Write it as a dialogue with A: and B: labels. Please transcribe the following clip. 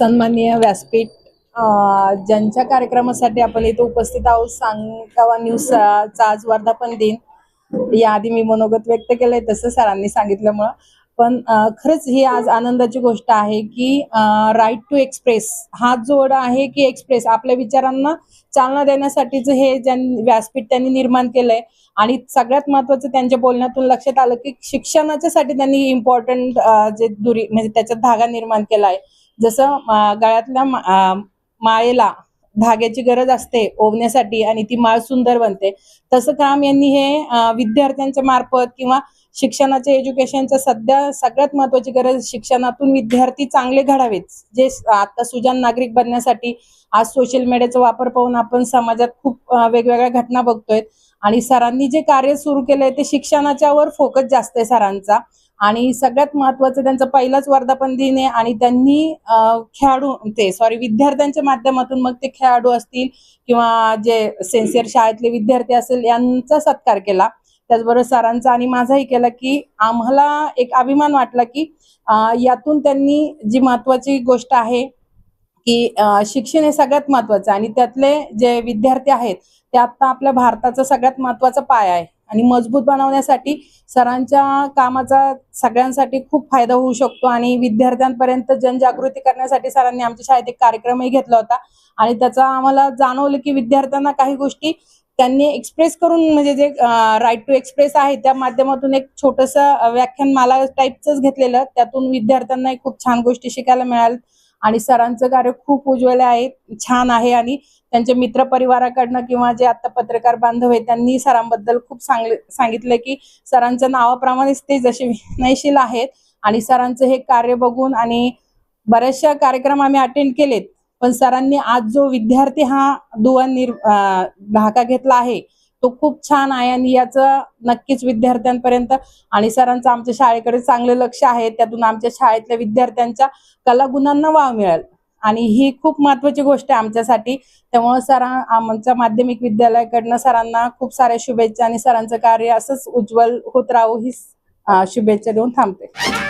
A: सन्माननीय व्यासपीठ ज्यांच्या कार्यक्रमासाठी आपण इथे उपस्थित आहोत सांगावा न्यूज चा आज वर्धापन दिन. याआधी मी मनोगत व्यक्त केलंय तसं सरांनी सांगितल्यामुळं. पण खरंच ही आज आनंदाची गोष्ट आहे की राईट टू एक्सप्रेस हा जोड आहे की एक्सप्रेस आपल्या विचारांना चालना देण्यासाठीच हे ज्यां व्यासपीठ त्यांनी निर्माण केलंय आणि सगळ्यात महत्वाचं त्यांच्या बोलण्यातून लक्षात आलं की शिक्षणाच्या साठी त्यांनी इम्पॉर्टंट जे दुरी म्हणजे त्याच्यात धागा निर्माण केलाय. जसं गळ्यातल्या मा- माळेला धाग्याची गरज असते ओवण्यासाठी आणि ती माळ सुंदर बनते. तसं काम यांनी हे विद्यार्थ्यांच्या मार्फत किंवा शिक्षणाच्या एज्युकेशनच्या सध्या सगळ्यात महत्वाची गरज शिक्षणातून विद्यार्थी चांगले घडावेत. जे आता सुजान नागरिक बनण्यासाठी आज सोशल मीडियाचा वापर पाहून आपण समाजात खूप वेगवेगळ्या घटना बघतोय. आणि सरांनी जे कार्य सुरू केलंय ते शिक्षणाच्या वर फोकस जास्त आहे सरांचा. आणि सगळ्यात महत्वाचं त्यांचा पहिलाच वर्धापन दिन आहे आणि त्यांनी खेळाडू ते सॉरी विद्यार्थ्यांच्या माध्यमातून मग ते खेळाडू असतील किंवा जे सेन्सियर शाळेतले विद्यार्थी असेल यांचा सत्कार केला. त्याचबरोबर सरांचा आणि माझाही केला की आम्हाला एक अभिमान वाटला की यातून त्यांनी जी महत्वाची गोष्ट आहे की शिक्षण हे सगळ्यात महत्वाचं आहे आणि त्यातले जे विद्यार्थी आहेत ते आता आपल्या भारताचा सगळ्यात महत्त्वाचा पाया आहे. आणि मजबूत बनवण्यासाठी सरांच्या कामाचा सगळ्यांसाठी खूप फायदा होऊ शकतो आणि विद्यार्थ्यांपर्यंत जनजागृती करण्यासाठी सरांनी आमच्या शाळेत एक कार्यक्रमही घेतला होता. आणि त्याचा आम्हाला जाणवलं की विद्यार्थ्यांना काही गोष्टी त्यांनी एक्सप्रेस करून म्हणजे जे राईट टू एक्सप्रेस आहे त्या माध्यमातून एक छोटस व्याख्यान मला टाईपच घेतलेलं. त्यातून विद्यार्थ्यांना खूप छान गोष्टी शिकायला मिळाल्या. आणि सरांचं कार्य खूप उज्ज्वल आहे छान आहे आणि त्यांच्या मित्र परिवाराकडनं किंवा जे आता पत्रकार बांधव आहेत त्यांनी सरांबद्दल खूप सांगले सांगितलं की सरांच्या नावाप्रमाणेच ते जसे विनयशील आहेत आणि सरांचं हे कार्य बघून आणि बऱ्याचशा कार्यक्रम आम्ही अटेंड केलेत. पण सरांनी आज जो विद्यार्थी हा दुवा निर् अं, धाका घेतला आहे तो खूप छान आहे आणि याचं नक्कीच विद्यार्थ्यांपर्यंत आणि सरांचं आमच्या शाळेकडे चांगलं लक्ष आहे. त्यातून आमच्या शाळेतल्या विद्यार्थ्यांच्या कलागुणांना वाव मिळेल. आणि ही खूप महत्वाची गोष्ट आहे आमच्यासाठी. त्यामुळे सर आमच्या माध्यमिक विद्यालयाकडनं सरांना खूप साऱ्या शुभेच्छा आणि सरांचं कार्य असंच उज्ज्वल होत राहू ही शुभेच्छा देऊन थांबते.